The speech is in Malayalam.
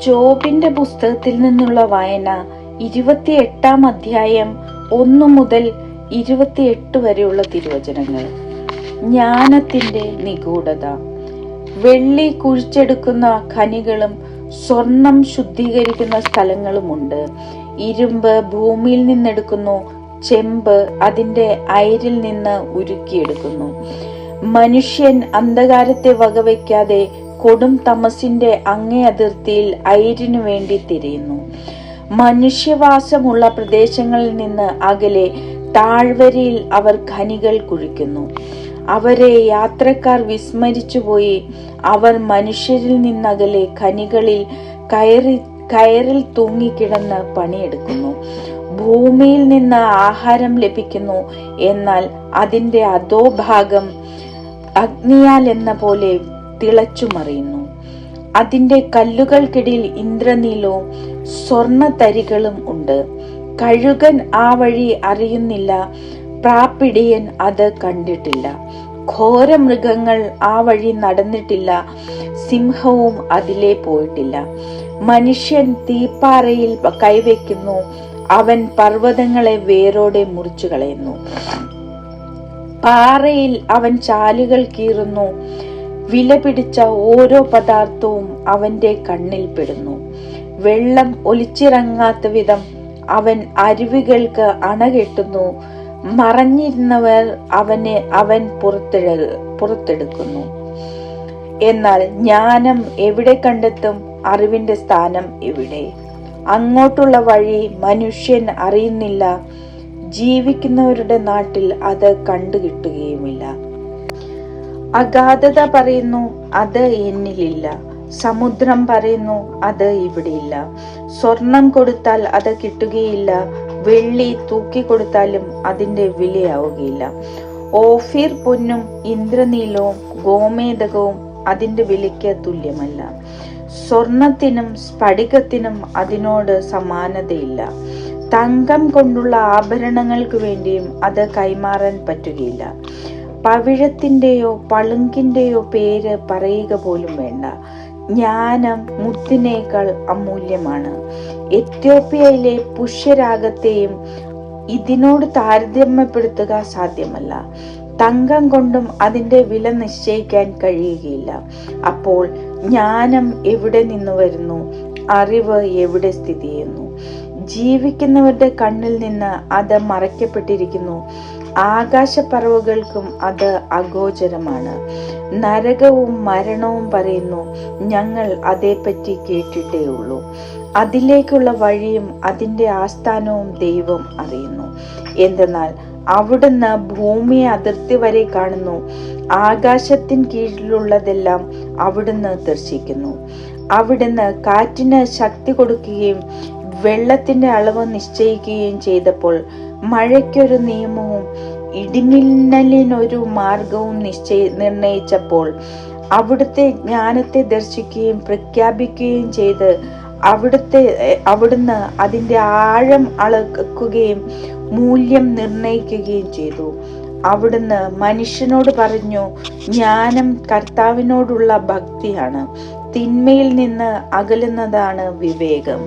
ജോബിന്റെ പുസ്തകത്തിൽ നിന്നുള്ള വായന ഇരുപത്തിയെട്ടാം അധ്യായം ഒന്നു മുതൽ ഇരുപത്തിയെട്ട് വരെയുള്ള തിരുവചനങ്ങൾ. ജ്ഞാനത്തിന്റെ നിഗൂഢത. വെള്ളി കുഴിച്ചെടുക്കുന്ന ഖനികളും സ്വർണം ശുദ്ധീകരിക്കുന്ന സ്ഥലങ്ങളുമുണ്ട്. ഇരുമ്പ് ഭൂമിയിൽ നിന്നെടുക്കുന്നു ചെമ്പ് അതിന്റെ അയിരിൽ നിന്ന് ഉരുക്കിയെടുക്കുന്നു. മനുഷ്യൻ അന്ധകാരത്തെ വകവയ്ക്കാതെ കൊടും തമസിന്റെ അങ്ങേ അതിർത്തിയിൽ അയിരിനു വേണ്ടി തിരയുന്നു. മനുഷ്യവാസമുള്ള പ്രദേശങ്ങളിൽ നിന്ന് അകലെ താഴ്വരയിൽ അവർ ഖനികൾ കുഴിക്കുന്നു. അവരെ യാത്രക്കാർ വിസ്മരിച്ചുപോയി. അവർ മനുഷ്യരിൽ നിന്നകലെ ഖനികളിൽ കയറി കയറിൽ തൂങ്ങിക്കിടന്ന് പണിയെടുക്കുന്നു. ഭൂമിയിൽ നിന്ന് ആഹാരം ലഭിക്കുന്നു. എന്നാൽ അതിന്റെ അധോഭാഗം അഗ്നിയാൽ എന്ന പോലെ തിളച്ചുമറിയുന്നു. അതിന്റെ കല്ലുകൾക്കിടയിൽ ഇന്ദ്രനീലവും സ്വർണ തരികളും ഉണ്ട്. കഴുകൻ ആ വഴി അറിയുന്നില്ല. പ്രാപ്പിടിയൻ അത് കണ്ടിട്ടില്ല. ഘോരമൃഗങ്ങൾ ആ വഴി നടന്നിട്ടില്ല. സിംഹവും അതിലെ പോയിട്ടില്ല. മനുഷ്യൻ തീപ്പാറയിൽ കൈവയ്ക്കുന്നു. അവൻ പർവതങ്ങളെ വേരോടെ മുറിച്ചു കളയുന്നു പാറയിൽ അവൻ ചാലുകൾ കീറുന്നു. വില പിടിച്ച ഓരോ പദാർത്ഥവും അവന്റെ കണ്ണിൽപ്പെടുന്നു വെള്ളം ഒലിച്ചിറങ്ങാത്ത വിധം അവൻ അരുവികൾക്ക് അണകെട്ടുന്നു. മറഞ്ഞിരുന്നവർ അവനെ അവൻ പുറത്തെടു പുറത്തെടുക്കുന്നു. എന്നാൽ ജ്ഞാനം എവിടെ കണ്ടെത്തും? അറിവിന്റെ സ്ഥാനം എവിടെ? അങ്ങോട്ടുള്ള വഴി മനുഷ്യൻ അറിയുന്നില്ല. ജീവിക്കുന്നവരുടെ നാട്ടിൽ അത് കണ്ടുകിട്ടുകയുമില്ല. അഗാധത പറയുന്നു അത് എന്നിലില്ല. സമുദ്രം പറയുന്നു അത് ഇവിടെയില്ല. സ്വർണം കൊടുത്താൽ അത് കിട്ടുകയില്ല. വെള്ളി തൂക്കി കൊടുത്താലും അതിന്റെ വിലയാവുകയില്ല. ഓഫീർ പൊന്നും ഇന്ദ്രനീലവും ഗോമേതകവും അതിന്റെ വിലയ്ക്ക് തുല്യമല്ല. സ്വർണത്തിനും സ്ഫടികത്തിനും അതിനോട് സമാനതയില്ല. തങ്കം കൊണ്ടുള്ള ആഭരണങ്ങൾക്ക് വേണ്ടിയും അത് കൈമാറാൻ പറ്റുകയില്ല. പവിഴത്തിന്റെയോ പളുങ്കിന്റെയോ പേര് പറയുക പോലും വേണ്ട. ജ്ഞാനം മുത്തിനേക്കാൾ അമൂല്യമാണ്. എത്യോപ്യയിലെ പുഷ്യരാഗത്തെയും ഇതിനോട് താരതമ്യപ്പെടുത്തുക സാധ്യമല്ല. തങ്കം കൊണ്ടും അതിന്റെ വില നിശ്ചയിക്കാൻ കഴിയുകയില്ല. അപ്പോൾ ജ്ഞാനം എവിടെ നിന്ന് വരുന്നു? അറിവ് എവിടെ സ്ഥിതി ചെയ്യുന്നു? ജീവിക്കുന്നവരുടെ കണ്ണിൽ നിന്ന് അത് മറയ്ക്കപ്പെട്ടിരിക്കുന്നു. ആകാശപ്പറവുകൾക്കും അത് അഗോചരമാണ്. നരകവും മരണവും പറയുന്നു ഞങ്ങൾ അതേപ്പറ്റി കേട്ടിട്ടേ ഉള്ളൂ അതിലേക്കുള്ള വഴിയും അതിന്റെ ആസ്ഥാനവും ദൈവം അറിയുന്നു. എന്തെന്നാൽ അവിടുന്ന് ഭൂമിയെ അതിർത്തി വരെ കാണുന്നു. ആകാശത്തിൻ കീഴിലുള്ളതെല്ലാം അവിടുന്ന് ദർശിക്കുന്നു. അവിടുന്ന് കാറ്റിന് ശക്തി കൊടുക്കുകയും വെള്ളത്തിന്റെ അളവ് നിശ്ചയിക്കുകയും ചെയ്തപ്പോൾ മഴയ്ക്കൊരു നിയമവും ഇടിമിന്നലിനൊരു മാർഗവും നിശ്ചയി നിർണയിച്ചപ്പോൾ അവിടുത്തെ ജ്ഞാനത്തെ ദർശിക്കുകയും പ്രഖ്യാപിക്കുകയും ചെയ്ത് അവിടുത്തെ അവിടുന്ന് അതിന്റെ ആഴം അളക്കുകയും മൂല്യം നിർണയിക്കുകയും ചെയ്തു. അവിടുന്ന് മനുഷ്യനോട് പറഞ്ഞു ജ്ഞാനം കർത്താവിനോടുള്ള ഭക്തിയാണ്. തിന്മയിൽ നിന്ന് അകലുന്നതാണ് വിവേകം.